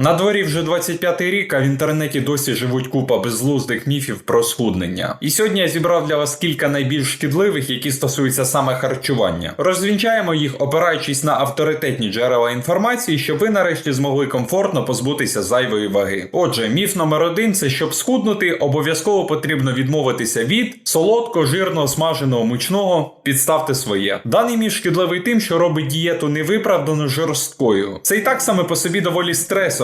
На дворі вже 25-й рік, а в інтернеті досі живуть купа безглуздих міфів про схуднення. І сьогодні я зібрав для вас кілька найбільш шкідливих, які стосуються саме харчування. Розвінчаємо їх, опираючись на авторитетні джерела інформації, щоб ви нарешті змогли комфортно позбутися зайвої ваги. Отже, міф номер один це щоб схуднути, обов'язково потрібно відмовитися від солодко, жирного, смаженого, мучного. Підставте своє. Даний міф шкідливий тим, що робить дієту невиправдано жорсткою. Це і так саме по собі доволі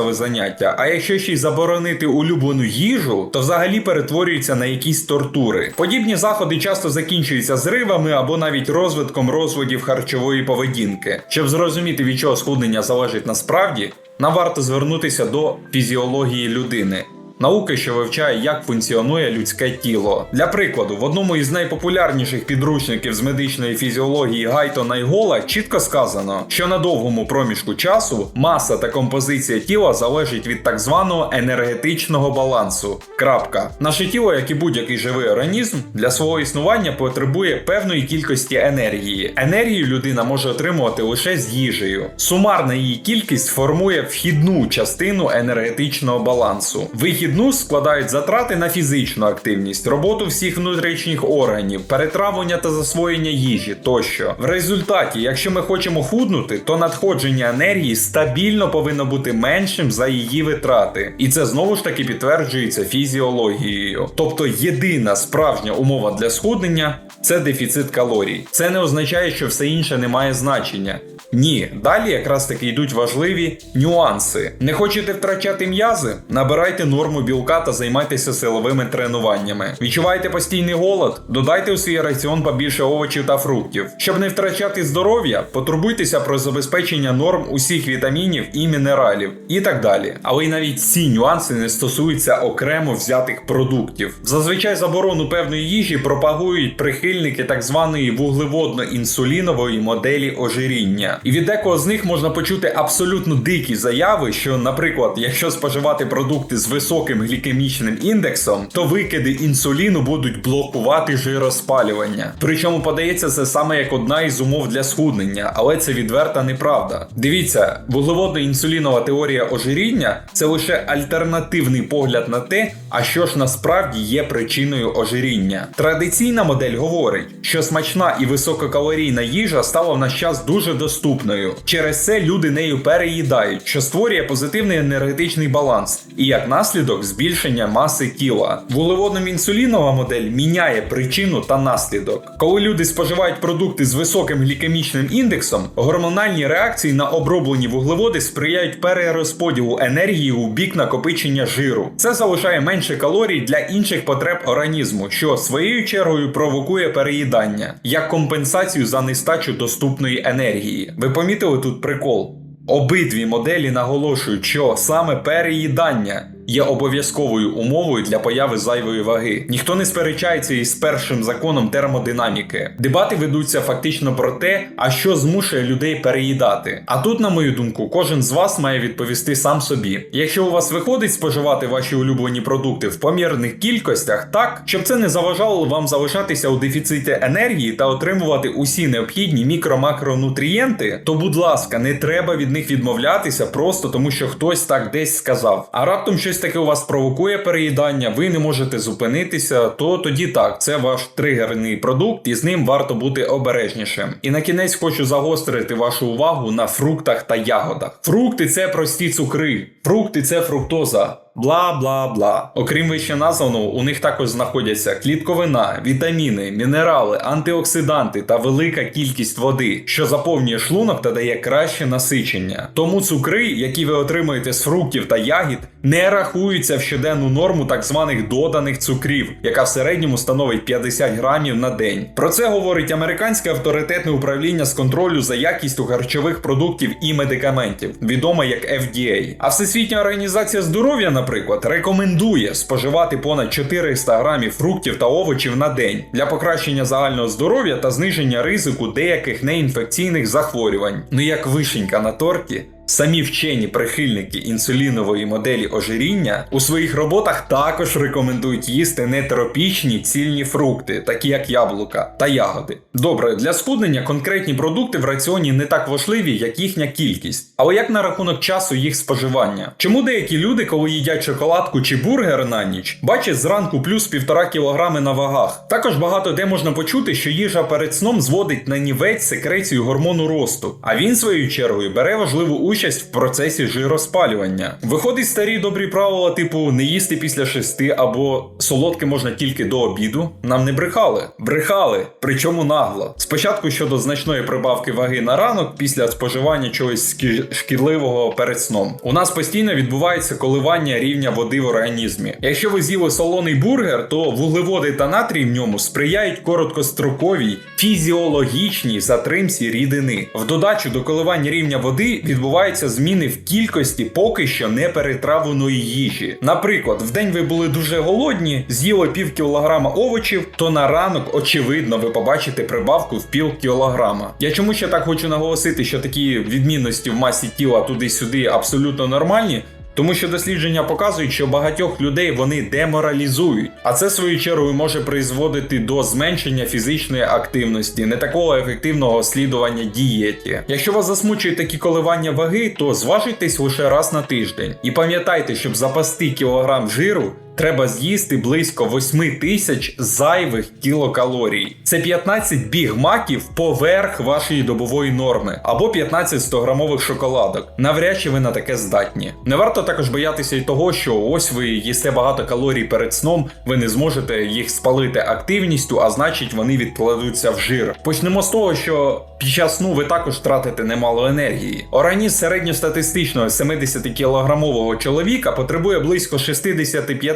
стресове заняття. А якщо ще й заборонити улюблену їжу, то взагалі перетворюється на якісь тортури. Подібні заходи часто закінчуються зривами або навіть розвитком розводів харчової поведінки. Щоб зрозуміти, від чого схуднення залежить насправді, нам варто звернутися до фізіології людини. Науки, що вивчає, як функціонує людське тіло. Для прикладу, в одному із найпопулярніших підручників з медичної фізіології Гайтона і Гола чітко сказано, що на довгому проміжку часу маса та композиція тіла залежить від так званого енергетичного балансу. Крапка. Наше тіло, як і будь-який живий організм, для свого існування потребує певної кількості енергії. Енергію людина може отримувати лише з їжею. Сумарна її кількість формує вхідну частину енергетичного балансу. Вихідну складають затрати на фізичну активність, роботу всіх внутрішніх органів, перетравлення та засвоєння їжі тощо. В результаті, якщо ми хочемо худнути, то надходження енергії стабільно повинно бути меншим за її витрати. І це знову ж таки підтверджується фізіологією. Тобто єдина справжня умова для схуднення це дефіцит калорій. Це не означає, що все інше не має значення. Ні, далі якраз таки йдуть важливі нюанси. Не хочете втрачати м'язи? Набирайте норму білка та займайтеся силовими тренуваннями. Відчуваєте постійний голод? Додайте у свій раціон побільше овочів та фруктів. Щоб не втрачати здоров'я, потурбуйтеся про забезпечення норм усіх вітамінів і мінералів, і так далі. Але й навіть ці нюанси не стосуються окремо взятих продуктів. Зазвичай заборону певної їжі пропагують прихильники так званої вуглеводно-інсулінової моделі ожиріння. І від декого з них можна почути абсолютно дикі заяви, що, наприклад, якщо споживати продукти з високим глікемічним індексом, то викиди інсуліну будуть блокувати жироспалювання. Причому подається це саме як одна із умов для схуднення, але це відверта неправда. Дивіться, вуглеводно-інсулінова теорія ожиріння це лише альтернативний погляд на те, а що ж насправді є причиною ожиріння. Традиційна модель говорить, що смачна і висококалорійна їжа стала в наш час дуже доступною. Через це люди нею переїдають, що створює позитивний енергетичний баланс і як наслідок збільшення маси тіла. Вуглеводно-інсулінова модель міняє причину та наслідок. Коли люди споживають продукти з високим глікемічним індексом, гормональні реакції на оброблені вуглеводи сприяють перерозподілу енергії у бік накопичення жиру. Це залишає менше калорій для інших потреб організму, що своєю чергою провокує переїдання як компенсацію за нестачу доступної енергії. Ви помітили тут прикол? Обидві моделі наголошують, що саме переїдання є обов'язковою умовою для появи зайвої ваги. Ніхто не сперечається із першим законом термодинаміки. Дебати ведуться фактично про те, а що змушує людей переїдати. А тут, на мою думку, кожен з вас має відповісти сам собі. Якщо у вас виходить споживати ваші улюблені продукти в помірних кількостях, так щоб це не заважало вам залишатися у дефіциті енергії та отримувати усі необхідні мікро-макронутрієнти, то будь ласка, не треба від них відмовлятися просто тому, що хтось так десь сказав. А раптом щось таке у вас провокує переїдання, ви не можете зупинитися, то тоді так, це ваш тригерний продукт, і з ним варто бути обережнішим. І на кінець хочу загострити вашу увагу на фруктах та ягодах. Фрукти це прості цукри, фрукти це фруктоза. Бла бла бла. Окрім вище названого, у них також знаходяться клітковина, вітаміни, мінерали, антиоксиданти та велика кількість води, що заповнює шлунок та дає краще насичення. Тому цукри, які ви отримуєте з фруктів та ягід, не рахуються в щоденну норму так званих доданих цукрів, яка в середньому становить 50 грамів на день. Про це говорить американське авторитетне управління з контролю за якістю харчових продуктів і медикаментів, відоме як FDA. А Всесвітня організація здоров'я, наприклад, рекомендує споживати понад 400 грамів фруктів та овочів на день для покращення загального здоров'я та зниження ризику деяких неінфекційних захворювань. Ну як вишенька на торті. Самі вчені прихильники інсулінової моделі ожиріння у своїх роботах також рекомендують їсти нетропічні цільні фрукти, такі як яблука та ягоди. Добре, для схуднення конкретні продукти в раціоні не так важливі, як їхня кількість. Але як на рахунок часу їх споживання? Чому деякі люди, коли їдять шоколадку чи бургер на ніч, бачать зранку плюс півтора кілограми на вагах? Також багато де можна почути, що їжа перед сном зводить на нівець секрецію гормону росту, а він своєю чергою бере важливу участь в процесі жироспалювання. Виходить старі добрі правила, типу не їсти після шести або солодке можна тільки до обіду. Нам не брехали. Брехали, причому нагло. Спочатку щодо значної прибавки ваги на ранок після споживання чогось шкідливого перед сном. У нас постійно відбувається коливання рівня води в організмі. Якщо ви з'їли солоний бургер, то вуглеводи та натрій в ньому сприяють короткостроковій фізіологічній затримці рідини. В додачу до коливань рівня води відбуваються зміни в кількості поки що не перетравленої їжі. Наприклад, в день ви були дуже голодні, з'їли пів кілограма овочів, то на ранок, очевидно, ви побачите прибавку в пів кілограма. Я чому ще так хочу наголосити, що такі відмінності в масі тіла туди-сюди абсолютно нормальні. Тому що дослідження показують, що багатьох людей вони деморалізують, а це свою чергою може призводити до зменшення фізичної активності, не такого ефективного слідування дієті. Якщо вас засмучують такі коливання ваги, то зважуйтесь лише раз на тиждень. І пам'ятайте, щоб запасти кілограм жиру. Треба з'їсти близько 8 тисяч зайвих кілокалорій. Це 15 бігмаків поверх вашої добової норми, або 15 100-грамових шоколадок. Навряд чи ви на таке здатні. Не варто також боятися й того, що ось ви їсте багато калорій перед сном, ви не зможете їх спалити активністю, а значить вони відкладуться в жир. Почнемо з того, що під час сну ви також тратите немало енергії. Організм середньостатистичного 70-кілограмового чоловіка потребує близько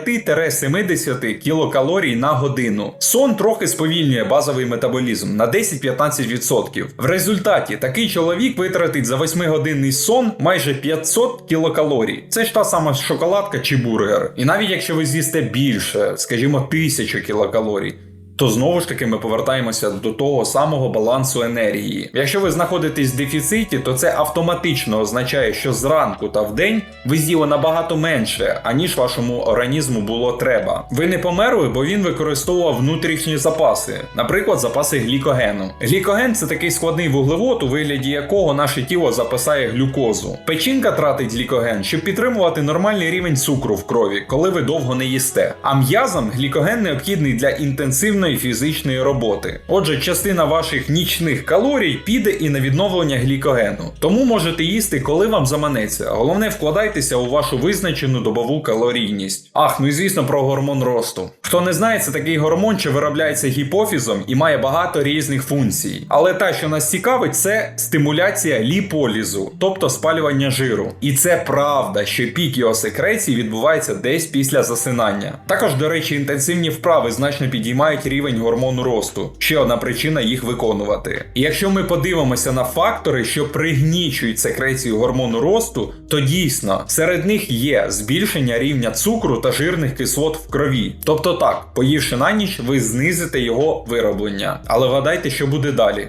65-70 кілокалорій на годину. Сон трохи сповільнює базовий метаболізм на 10-15%. В результаті такий чоловік витратить за 8-годинний сон майже 500 кілокалорій. Це ж та сама шоколадка чи бургер. І навіть якщо ви з'їсте більше, скажімо, 1000 кілокалорій. То знову ж таки ми повертаємося до того самого балансу енергії. Якщо ви знаходитесь в дефіциті, то це автоматично означає, що зранку та вдень ви з'їли набагато менше, аніж вашому організму було треба. Ви не померли, бо він використовував внутрішні запаси, наприклад, запаси глікогену. Глікоген це такий складний вуглевод, у вигляді якого наше тіло запасає глюкозу. Печінка тратить глікоген, щоб підтримувати нормальний рівень цукру в крові, коли ви довго не їсте. А м'язам глікоген необхідний для інтенсивної фізичної роботи. Отже, частина ваших нічних калорій піде і на відновлення глікогену. Тому можете їсти, коли вам заманеться. Головне, вкладайтеся у вашу визначену добову калорійність. Ах, ну і звісно про гормон росту. Хто не знає, це такий гормон, що виробляється гіпофізом і має багато різних функцій. Але та, що нас цікавить, це стимуляція ліполізу, тобто спалювання жиру. І це правда, що пік його секреції відбувається десь після засинання. Також, до речі, інтенсивні вправи значно підіймають рівень гормону росту. Ще одна причина їх виконувати. І якщо ми подивимося на фактори, що пригнічують секрецію гормону росту, то дійсно серед них є збільшення рівня цукру та жирних кислот в крові. Тобто так, поївши на ніч, ви знизите його вироблення. Але вгадайте, що буде далі.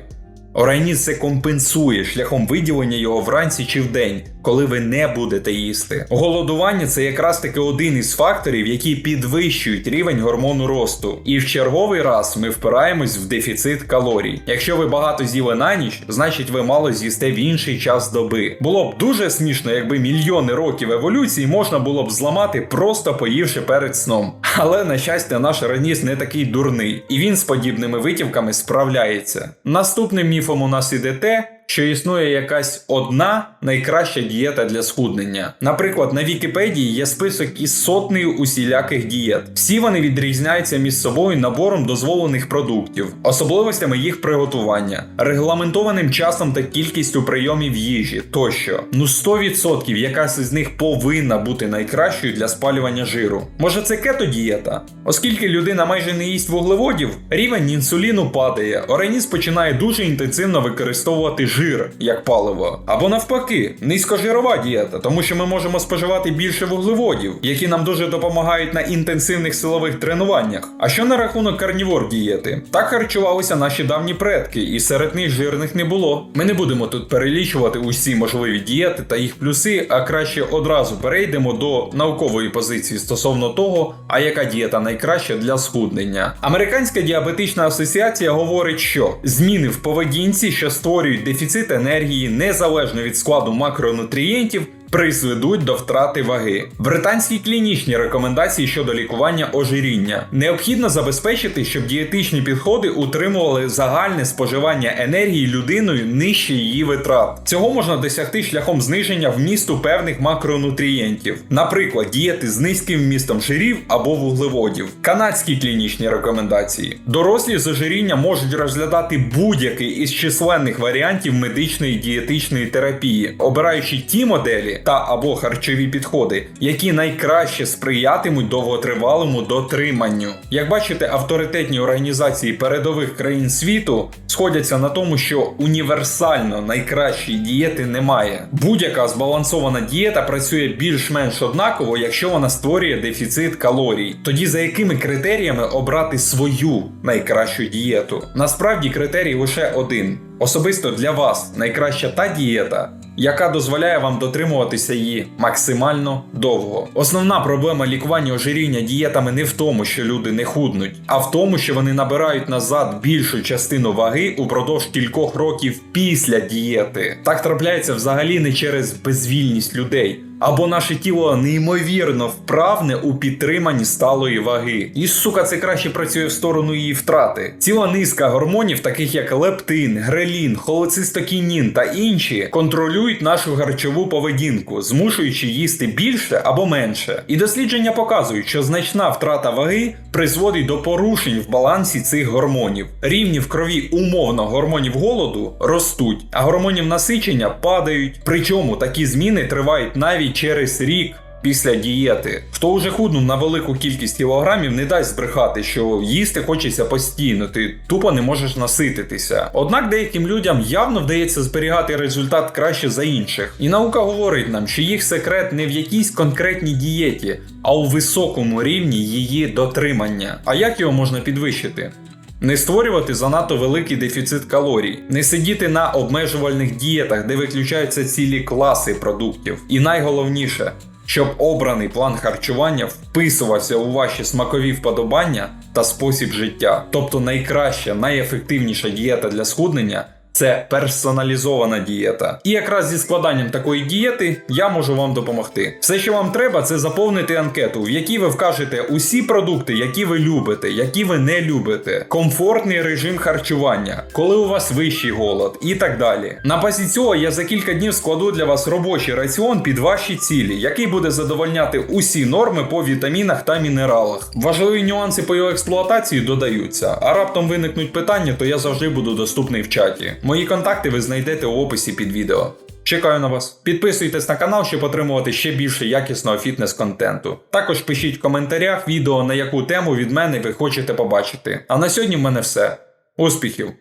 Організм це компенсує шляхом виділення його вранці чи вдень, коли ви не будете їсти. Голодування це якраз таки один із факторів, які підвищують рівень гормону росту. І в черговий раз ми впираємось в дефіцит калорій. Якщо ви багато з'їли на ніч, значить ви мало з'їсте в інший час доби. Було б дуже смішно, якби мільйони років еволюції можна було б зламати, просто поївши перед сном. Але на щастя, наш Реніс не такий дурний, і він з подібними витівками справляється. Наступним міфом у нас іде те, що існує якась одна найкраща дієта для схуднення. Наприклад, на Вікіпедії є список із сотнею усіляких дієт. Всі вони відрізняються між собою набором дозволених продуктів, особливостями їх приготування, регламентованим часом та кількістю прийомів їжі тощо. Ну 100% якась із них повинна бути найкращою для спалювання жиру. Може це кето-дієта? Оскільки людина майже не їсть вуглеводів, рівень інсуліну падає, організм починає дуже інтенсивно використовувати жир жир як паливо. Або навпаки, низькожирова дієта, тому що ми можемо споживати більше вуглеводів, які нам дуже допомагають на інтенсивних силових тренуваннях. А що на рахунок карнівор дієти? Так харчувалися наші давні предки, і серед них жирних не було. Ми не будемо тут перелічувати усі можливі дієти та їх плюси, а краще одразу перейдемо до наукової позиції стосовно того, а яка дієта найкраща для схуднення. Американська діабетична асоціація говорить, що зміни в поведінці, що створюють дефіцит енергії незалежно від складу макронутрієнтів. Призведуть до втрати ваги. Британські клінічні рекомендації щодо лікування ожиріння необхідно забезпечити, щоб дієтичні підходи утримували загальне споживання енергії людиною нижче її витрат. Цього можна досягти шляхом зниження вмісту певних макронутрієнтів, наприклад, дієти з низьким вмістом жирів або вуглеводів. Канадські клінічні рекомендації. Дорослі з ожирінням можуть розглядати будь-який із численних варіантів медичної дієтичної терапії, обираючи ті моделі та або харчові підходи, які найкраще сприятимуть довготривалому дотриманню. Як бачите, авторитетні організації передових країн світу сходяться на тому, що універсально найкращої дієти немає. Будь-яка збалансована дієта працює більш-менш однаково, якщо вона створює дефіцит калорій. Тоді за якими критеріями обрати свою найкращу дієту? Насправді критерій лише один. Особисто для вас найкраща та дієта, яка дозволяє вам дотримуватися її максимально довго. Основна проблема лікування ожиріння дієтами не в тому, що люди не худнуть, а в тому, що вони набирають назад більшу частину ваги упродовж кількох років після дієти. Так трапляється взагалі не через безвільність людей. Або наше тіло неймовірно вправне у підтриманні сталої ваги. І сука, це краще працює в сторону її втрати. Ціла низка гормонів, таких як лептин, грелін, холецистокінін та інші, контролюють нашу харчову поведінку, змушуючи їсти більше або менше. І дослідження показують, що значна втрата ваги призводить до порушень в балансі цих гормонів. Рівні в крові умовно гормонів голоду ростуть, а гормонів насичення падають. Причому такі зміни тривають навіть через рік. Після дієти, хто вже худнув на велику кількість кілограмів, не дасть збрехати, що їсти хочеться постійно, ти тупо не можеш насититися. Однак деяким людям явно вдається зберігати результат краще за інших. І наука говорить нам, що їх секрет не в якійсь конкретній дієті, а у високому рівні її дотримання. А як його можна підвищити? Не створювати занадто великий дефіцит калорій, не сидіти на обмежувальних дієтах, де виключаються цілі класи продуктів. І найголовніше, щоб обраний план харчування вписувався у ваші смакові вподобання та спосіб життя. Тобто найкраща, найефективніша дієта для схуднення. Це персоналізована дієта. І якраз зі складанням такої дієти я можу вам допомогти. Все, що вам треба, це заповнити анкету, в якій ви вкажете усі продукти, які ви любите, які ви не любите, комфортний режим харчування, коли у вас вищий голод і так далі. На базі цього я за кілька днів складу для вас робочий раціон під ваші цілі, який буде задовольняти усі норми по вітамінах та мінералах. Важливі нюанси по його експлуатації додаються, а раптом виникнуть питання, то я завжди буду доступний в чаті. Мої контакти ви знайдете у описі під відео. Чекаю на вас. Підписуйтесь на канал, щоб отримувати ще більше якісного фітнес-контенту. Також пишіть в коментарях відео, на яку тему від мене ви хочете побачити. А на сьогодні в мене все. Успіхів!